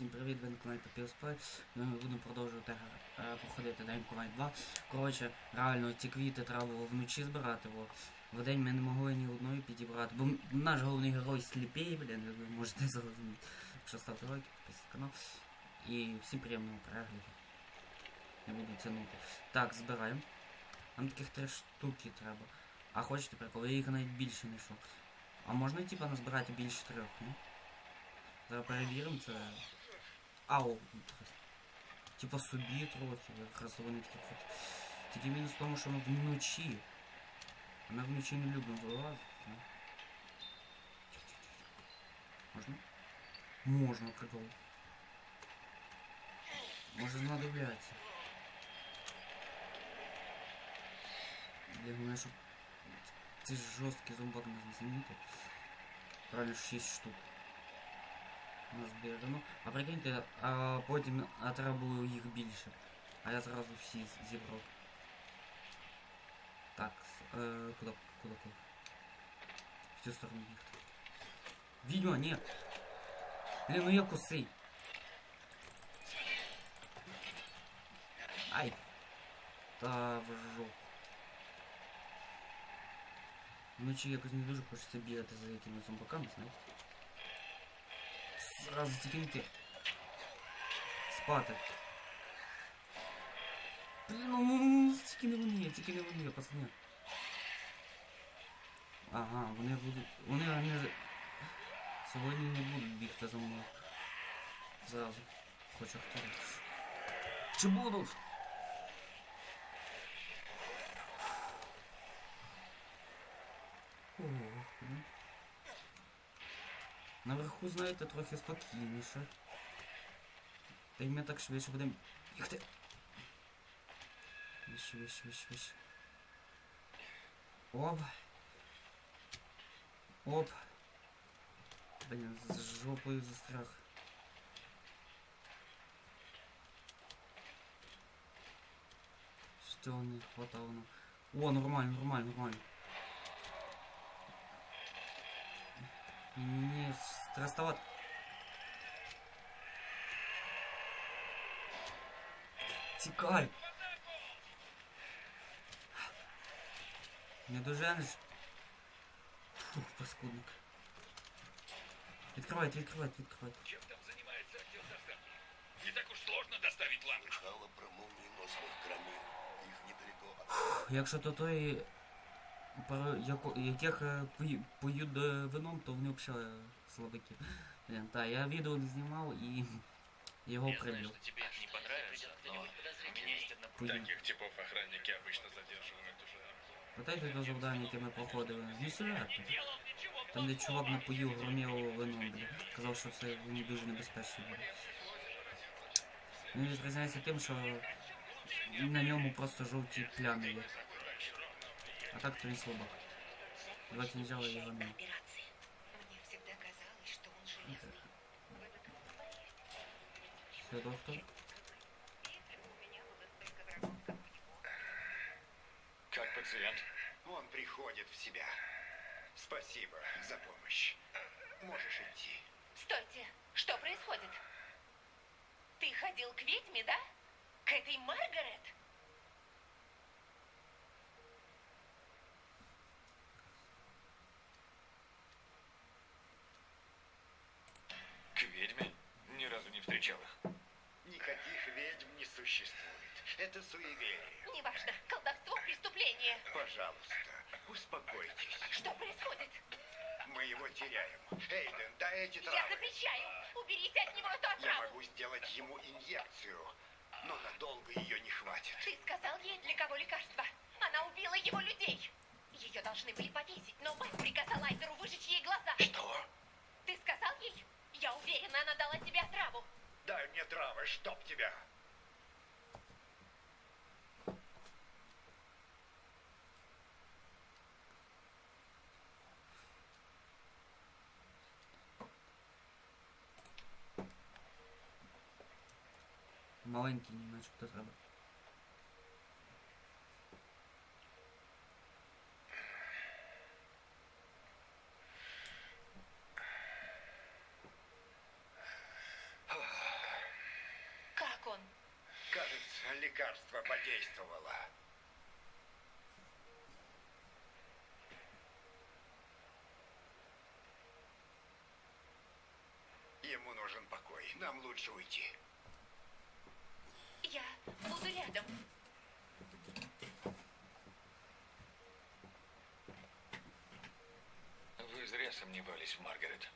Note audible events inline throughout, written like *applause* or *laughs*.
Всім привіт, ви на каналі Папірспай. Ми будемо продовжувати е, проходити Кувай 2. Коротше, реально ці квіти треба було вночі збирати, бо в день ми не могли ні одної підібрати. Бо наш головний герой сліпий, блін, ви можете зрозуміти. Якщо ставте лайки, підписуйтесь на канал. І всім приємного перегляду. Не буду тягнути. Так, збираємо. Нам таких три штуки треба. А хочете прикол, я їх навіть більше не йшов. А можна типа назбирати більше трьох, ні? Зараз перевіримо це. Ау. Типа собі трохи, якраз вони такі хочуть. Тільки мінус в тому, що ми вночі. А ми вночі не любимо вилазити. ну. Можна? Можна, прикол. Може знадобляться. Я думаю, щоб ці жорсткі зомбак не замітив. Правильно 6 штук. Назбирано. А прикиньте, а потім а треба було їх більше. А я зразу всі з- зібрав. Так, с- е, куди, куди, куди? В цю сторону бігти. Відьма, ні. Блін, ну я косий. Ай. Та в жопу. Вночі якось не дуже хочеться бігати за якимись зомбаками, знаєте. Зразу тільки не ти. Спати. Блін, ну, ну, ну, тільки не вони, тільки не вони, пацани. Ага, вони будуть. Вони не. Сьогодні не будуть бігти за мною. Зразу. Хоча хто. Чи будуть? Наверху, знаєте, трохи спокійніше. Та й ми так швидше будемо бігти. Вище, вище, вище, вище. Оп. Оп. Блін, з жопою застряг. Що не хватало нам. О, нормально, нормально, нормально. Не, страстоват. Тікай. Не доженеш. Фух, паскудник. Відкривайте, відкривайте, відкривайте. Чем там занимается отдел доставки? Не так уж сложно доставить лампочку. Слыхала про молниеносных громил. Их недалеко от... Якщо то той, про яко, яких е, пою- поють е, вином, то вони взагалі слабаки. Блін, та, я відео не знімав і його Я знаю, тебе не понравится, но у меня есть одна Таких типов охранники обычно задерживают уже. Пам'ятаєте то завдання, яке ми проходили? Ну сюжетно. Там де чувак напоїв громілого вином, бля. Казав, що це він дуже небезпечно буде. Він відрізняється тим, що на ньому просто жовті плями є. А так то він слабак. Два кінжали його нема. Все, доктор. Как пациент? Он приходит в себя. Спасибо за помощь. Можешь идти. Стойте! Что происходит? Ты ходил к ведьме, да? К этой Маргарет? К ведьме? Ни разу не встречал их. Существует. Это суеверие. Неважно. Колдовство – преступление. Пожалуйста, успокойтесь. Что происходит? Мы его теряем. Эйден, дай эти Я травы. запрещаю! Уберите от него эту Я отраву! могу сделать ему инъекцию, но надолго ее не хватит. Ты сказал ей, для кого лекарство. Она убила его людей. Ее должны были повесить, но мать приказала Айдеру выжечь ей глаза. Что? Ты сказал ей? Я уверена, она дала тебе отраву. Дай мне травы, чтоб тебя. Маленький, начебто треба. лекарство подействовало. Ему нужен покой. Нам лучше уйти. Буду рядом. Вы зря сомневались в Маргарет.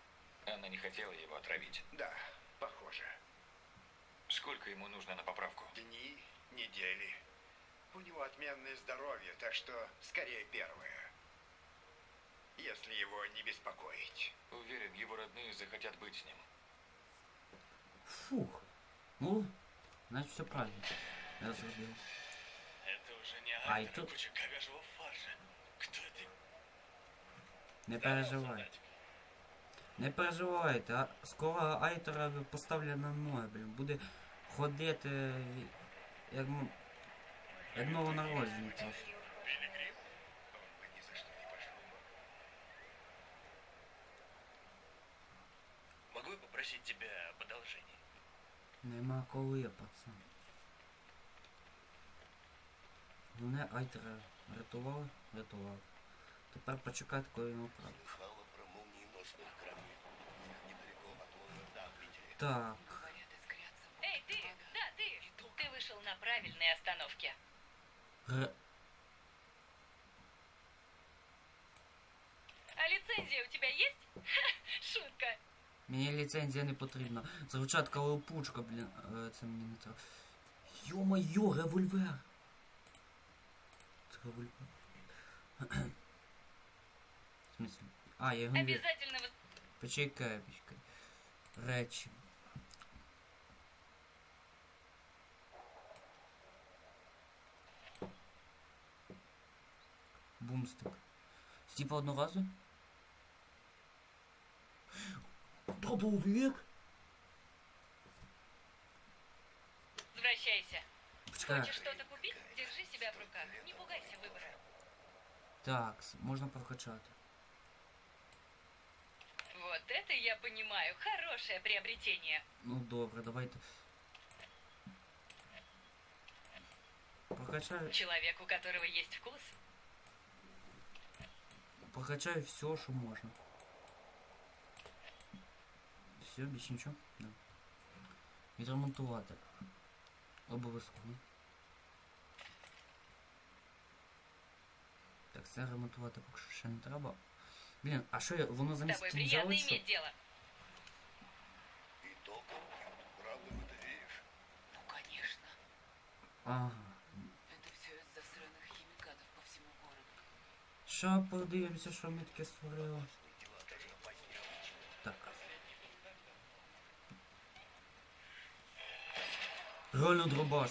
Она не хотела его отравить. Да, похоже. Сколько ему нужно на поправку? Дни, недели. У него отменное здоровье, так что скорее первое. Если его не беспокоить. Уверен, его родные захотят быть с ним. Фух. Ну, значит все правильно. Я забил. Это уже не А, и тут- куча говяжьего фарша. Кто ты? Не переживай. Не переживайте, а скоро Айтера поставлять на ноги, блін. Буде ходити як, як новонароджений просто. Нема коли, пацан. Мене Айтера рятували, рятували. Тепер почекати, коли він Дамблити. Так. Эй, ты! Да, ты! Ты вышел на правильной остановке. Р... А лицензия у тебя есть? Шутка. Мені ліцензія не потрібна. Звучатка лопучка, блін. Е, Це мені не треба. Йо-моє, револьвер! Це револьвер. В смысле? А, я його не вірю. Обязательно вос- Почекай, почекай. Речі. Бумстик. Типа одноразу? Дробовик? Возвращайся. Хочешь что-то купить? Держи себя в руках. Не пугайся выбора. Так, можна прокачати. Вот это я понимаю. Хорошее приобретение. Ну добре, давайте. Прокачаю, Человек, у которого есть вкус. прокачаю все, що можна. Все, більше нічого? Да. Відремонтувати. Обов'язково. Так, це ремонтувати поки що ще не треба. Блін, а що я, воно С замість тобой кінжали приятно що? иметь дело. И то компьютер, правда в это веришь? Ну, конечно. Ага. Это все из-за сраных химикатов по всему городу. Що подивимося, що ми таке створили. Реально дробаш.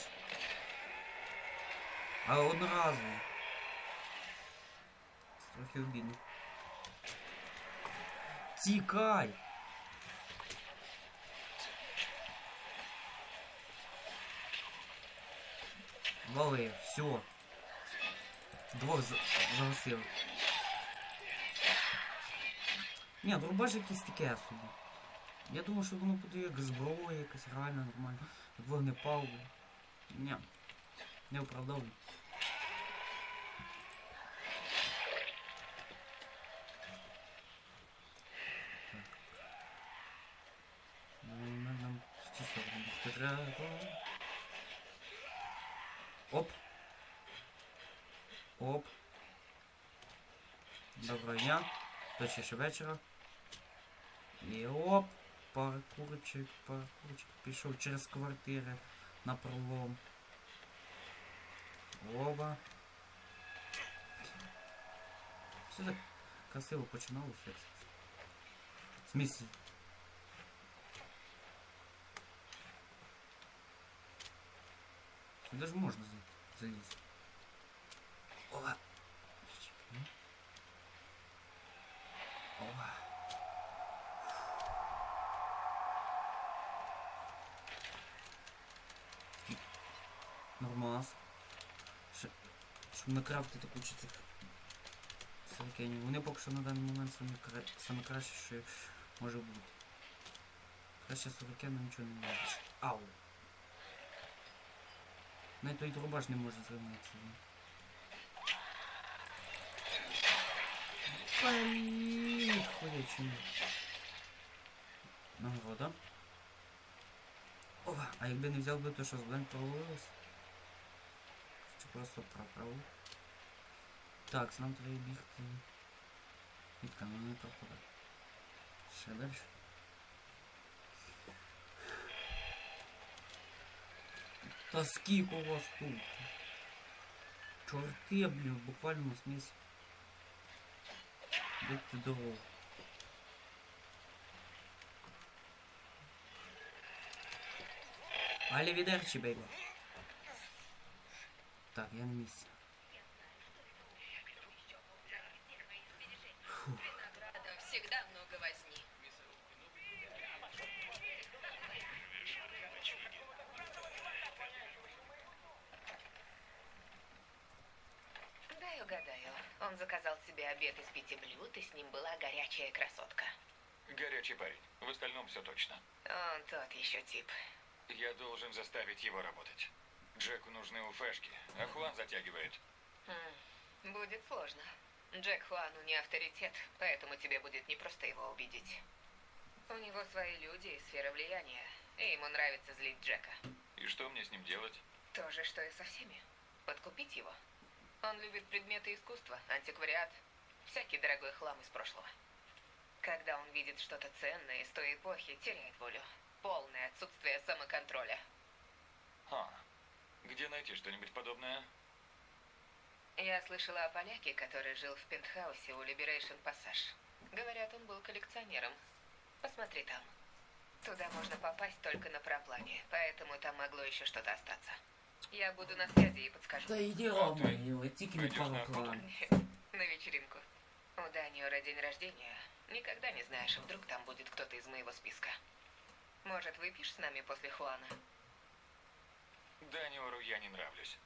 А одноразовий. Трохи обідно. Тікай! Вали, все. Двох за- загасив. Ні, дробаш якийсь таке собі. Я думав, що воно буде як зброя, якась реально нормально. Як вогнепал. Ні. Не. Ну, нам треба. Оп. Оп. Доброго дня. Точніше вечора. І оп. Паркурчик, паркурчик. Пішов через квартири на пролом. Оба. Все так красиво починалося. В смысле? Сюди ж можна за- залізти. Щоб накрафтити кучу цих сиркенів. Вони поки що на даний момент саме, кра... саме краще, що може бути. Краще сорокена нічого не буде. Ау. Навіть той дробаш не може займатися. Блін, ходячий. Нагорода. О, а якби не взяв би то що з Бен провалилось? Просто проправив? Так, нам треба бігти. Мітка, ну не пропадає. Ще далі. Та скільки у вас тут? Чорти, блін, в буквальному смислі. Будьте здорові. Алівідерчі, бейба. Так, я на місці. Всегда много возни. Дай угадаю. Он заказал себе обед из пяти блюд, и с ним была горячая красотка. Горячий парень. В остальном все точно. Он тот еще тип. Я должен заставить его работать. Джеку нужны уфешки, а Хуан затягивает. Хм, будет сложно. Джек Хуану не авторитет, поэтому тебе будет непросто его убедить. У него свои люди и сфера влияния, и ему нравится злить Джека. И что мне с ним делать? То же, что и со всеми. Подкупить его. Он любит предметы искусства, антиквариат, всякий дорогой хлам из прошлого. Когда он видит что-то ценное из той эпохи, теряет волю. Полное отсутствие самоконтроля. Ха. Где найти что-нибудь подобное? Я слышала о поляке, который жил в пентхаусе у Liberation Passage. Говорят, он был коллекционером. Посмотри там. Туда можно попасть только на проплане, поэтому там могло еще что-то остаться. Я буду на связи и подскажу. Та йди А рома, ти? його, тільки не Пойдеш на пару охоту? план. На вечеринку. У Даниора день рождения. Никогда не знаешь, вдруг там будет кто-то из моего списка. Может, выпьешь с нами после Хуана? Даниору я не нравлюсь.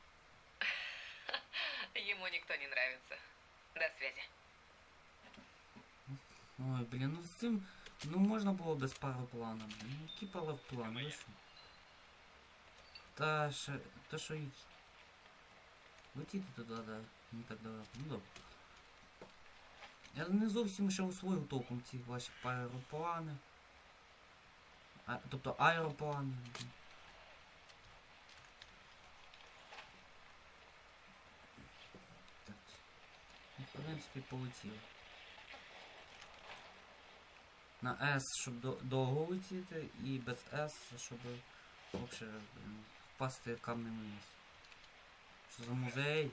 *laughs* Ему никто не нравится. До связи. Ой, блін, ну з цим. Ну можна було без пару плану, блін. Ну, Які пару плани, ви що? Та ще. Та що й. Летіти туди, да. Не так далеко. Ну добре. Я не зовсім ще усвоїв толком ці ваші аероплани. А, тобто аероплани. Принципі, полетіло. На S, щоб до, довго летіти, і без S, щоб взагалі впасти камнем вниз. Що за музей?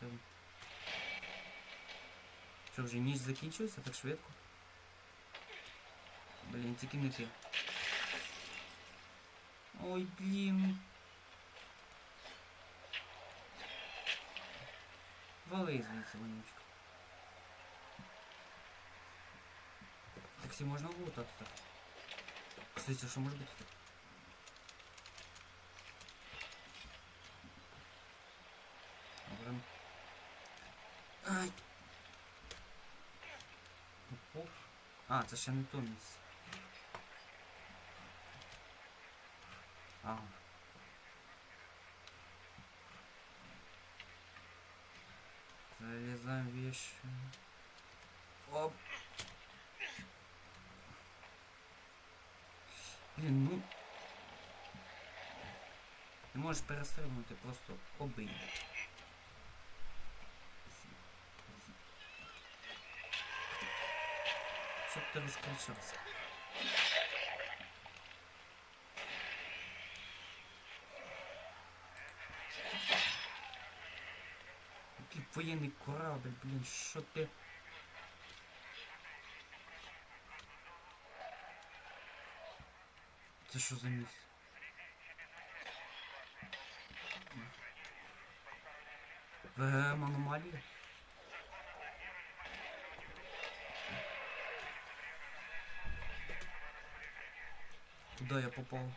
Себе. Що вже ніч закінчилася так швидко? Блін, тільки не ти. Ой, блін. Вали звідси, вонючка. Таксі можна лутати так. Кстати, що може бути так? Добре. Ай. Опов. А, це ще не то місце. Ага. Залезаем вещи. Оп. Блін, ну. Ти можеш перестрибнути, просто обий. Щоб ти розкричався. Воєнний корабль, блін, що ти. Це що за місце? ВГМ аномалія? Куда я попал?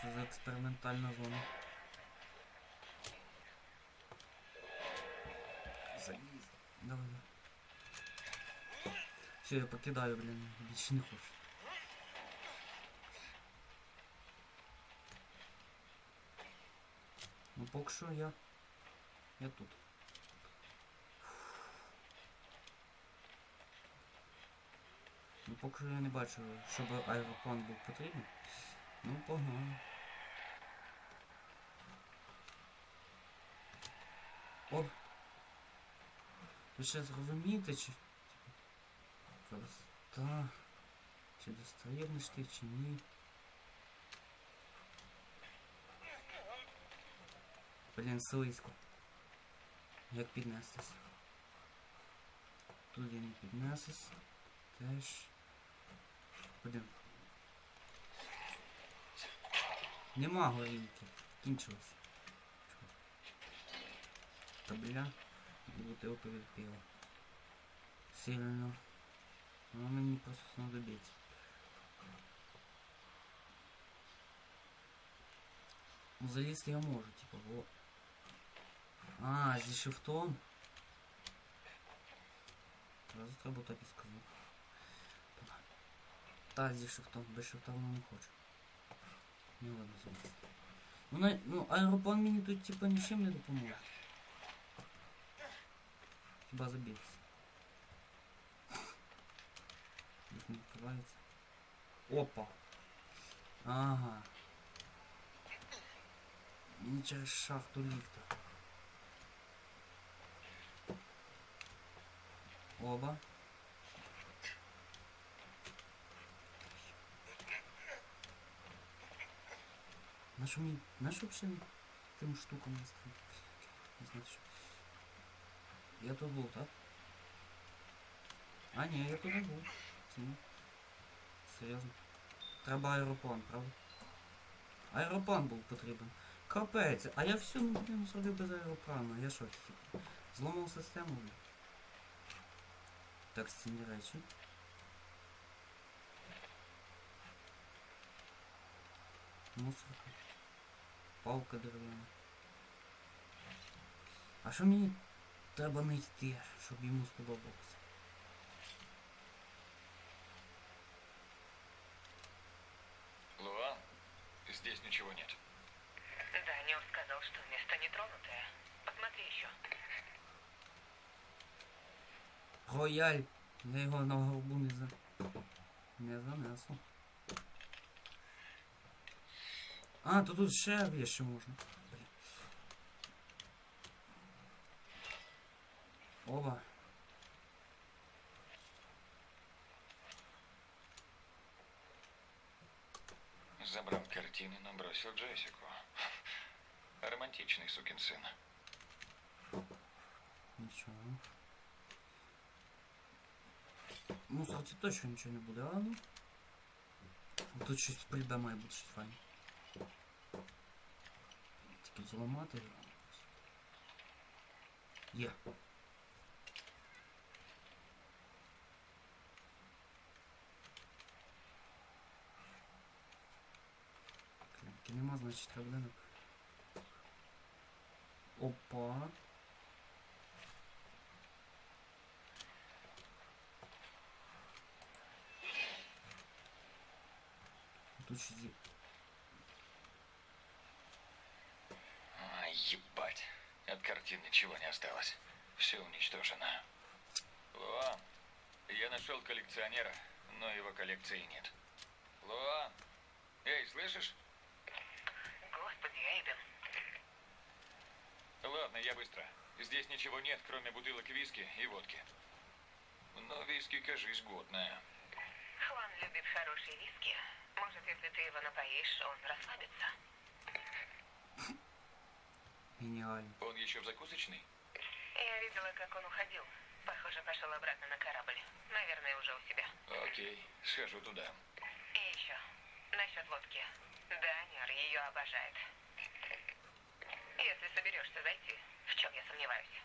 Що за експериментальна зона? давай. Все, я покидаю, блин. Більше не хочу. Ну поки що я... Я тут. Ну поки що я не бачу, щоб аероплан був потрібен. Ну погнали. О! Ви ще зрозумієте, чи... Просто... Чи достаєш ти, чи ні? Блін, слизько. Як піднестись? Тут я не піднесусь. Теж. Блін. Нема горілки. Кінчилось. Табля. І бутилка від пива. Сильно. Но мені просто знадобиться. Ну залізти я можу, типа, во. А, зі шифтом. Зразу треба так і сказати. Та, зі шифтом, без шифта воно не хоче. Не ладно залізти. Ну, на, ну, аероплан мені тут типа нічим не допоможе. Хіба забігся. Їх не відкривається. Опа. Ага. Мені через шахту ліфта. Оба. На що мені... На що взагалі тим штукам не стріляти? Не знаю, що. Я тут був, так? А, ні, я тут не був. Це ні. Серйозно. Треба аероплан, правда? Аероплан був потрібен. Капець, а я всю блін, зробив без аероплану. Я що, хі- зламав систему? блін? Так, стінні речі. Мусорка. Палка дерев'яна. А що мені треба знайти, щоб йому сподобалося? Луан, здесь ничего нет. Даниэл сказал, что место нетронутое. Посмотри еще. Рояль. Я його на горбу не за... Не занесу. А, то тут ще ще можна. Блін. Оба. Забрал картины, но бросил Джессику Романтичный сукин сын. Нічого. Мусорці точно нічого не буде, а ну. Тут щось прийде має бути щось файне. Тільки зламати його. Є. Клямки нема, значить треба буде. на- Опа. Тут є. А, ебать. От картин ничего не осталось. Все уничтожено. Луан, я нашел коллекционера, но его коллекции нет. Луан, эй, слышишь? Господи, Эйден. Ладно, я быстро. Здесь ничего нет, кроме бутылок виски и водки. Но виски, кажись, годная. Хуан любит хорошие виски. Может, если ты его напоишь, он расслабится. Геніально. Он еще в закусочной? Я видела, как он уходил. Похоже, пошел обратно на корабль. Наверное, уже у себя. Окей, схожу туда. И еще. Насчет водки. Даниэр ее обожает. Если соберешься зайти, в чем я сомневаюсь.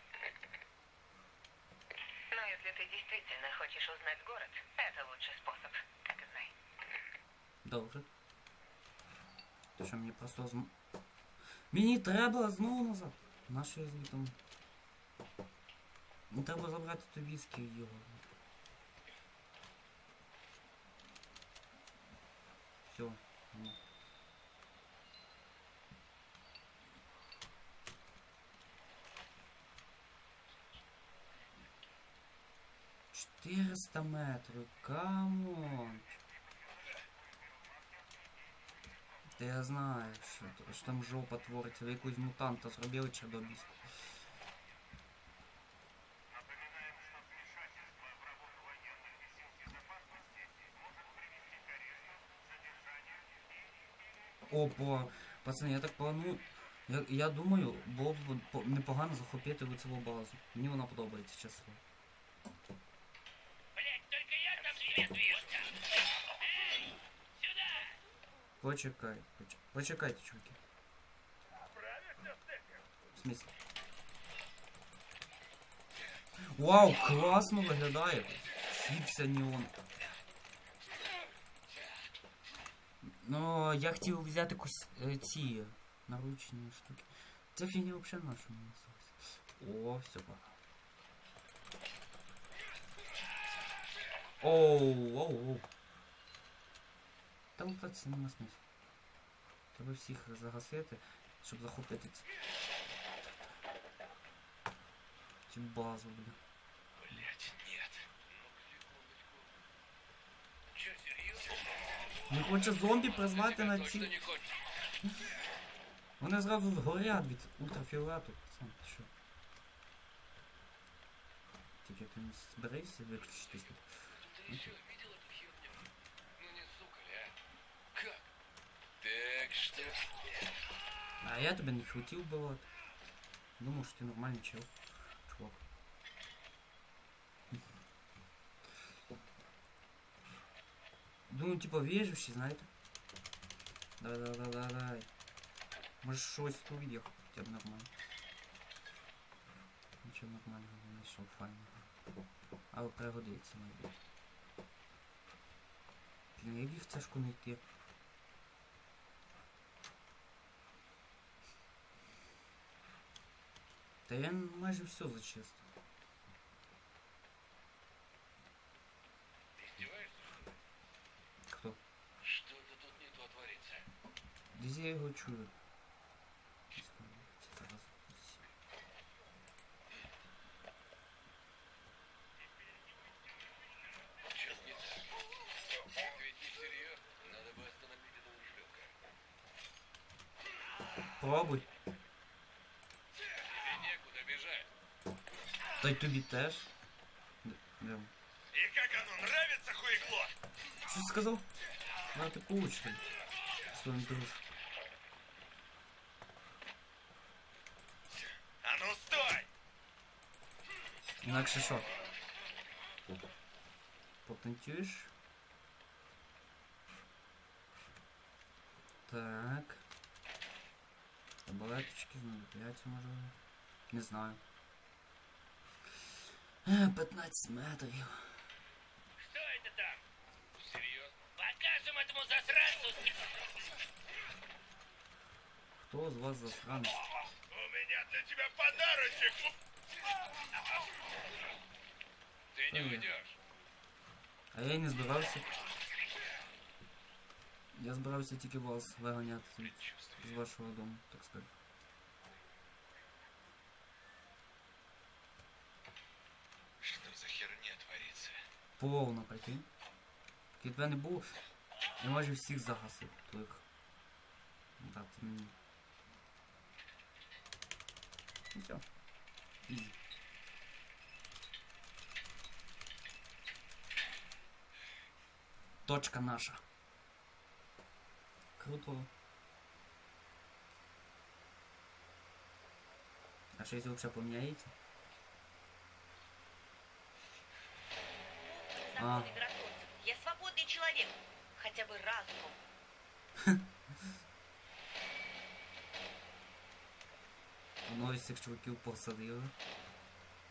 Но если ты действительно хочешь узнать город, это лучший способ, так и знай. Добре. То що мені просто зм... Мені треба знову назад. Нащо я звітом? Ну треба забрати ту віскі і його. 400 метрів, камон. Та я знаю, що, т- що там жопа твориться, ви якусь мутанта зробили чердобіську. Опа, пацани, я так планую. Я, я думаю, було б по- непогано захопити лицеву базу. Мені вона подобається, чесно. Почекай, поч... почекайте, чуваки. В смысле? Вау, класно виглядає. Світся неон. Ну, я хотів взяти якусь е, ці наручні штуки. Ця фігня взагалі наша мені здалась. О, все пока. Оу, оу, оу. Та лутатися нема смислу. Треба всіх загасити, щоб захопити ці... цю базу, бля. Блять, нет. Че? Не хоче зомбі призвати на ці. Вони зразу згорять від ультрафіолету. Сам ти що? Тільки ти не зберися виключитись. А я тебе не хотів вбивати. Думав, що ти нормальний чел. Чувак. Думаю, типа вежливші, знаєте. Давай, давай, давай, давай, давай. Може щось тут є хоча б нормально. Нічого нормального не знайшов файного. Але пригодиться, мабуть. Блін, як їх тяжко знайти. Та я майже все зачистив. Ты издеваешься, что тут не то творится. Я його чую. Це зараз. Что не так? Это ведь не серьезно. Надо бы остановить этого ублюдка. Пробуй. Тебе некуда бежать. Та й тобі теж. Д- де? И как оно, нравится, хуекло? Що ти сказав? На ти кучка. Своїм друг. А ну стой! Інакше що? Потанцюєш? Так. Балеточки знадобляться, може. Не знаю. Е, 15 метрів. Что это там? Серьезно? Покажем этому засранцу! Хто з вас засранець? У меня для тебя подарочек! Ты не Ой. уйдешь. А я й не збирався. Я збирався тільки вас виганяти з вашого дому, так сказати. Повно, прикинь. Як тебе не було, я майже всіх загасив твоїх. Ну Так, це мені. Ну все. Ізі. Точка наша. Круто. А що якщо взагалі поміняється? А. Законы миротворцев. Я свободный человек. Хотя бы разумом. *laughs* Одного із цих чуваків посадили.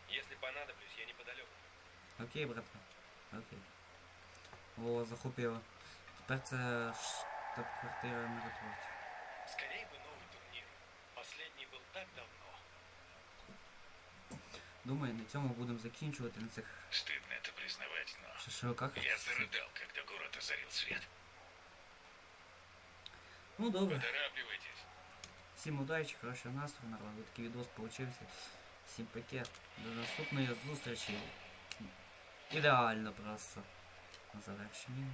Если понадоблюсь, я неподалеку. Окей, братка. Окей. О, захопили. Тепер це штаб-квартира миротворців. Скорее бы новый турнир. Последний был так давно. Думаю, на цьому будемо закінчувати на цих Стыдно это признавать, но... шашликах. Я зарыдал, когда город озарил свет. Ну добре. Поторапливайтесь. Всім удачі, хорошого настрою, народ. Такий відос получився. Всім пакет. До наступної зустрічі. Ідеально просто. На завершенні.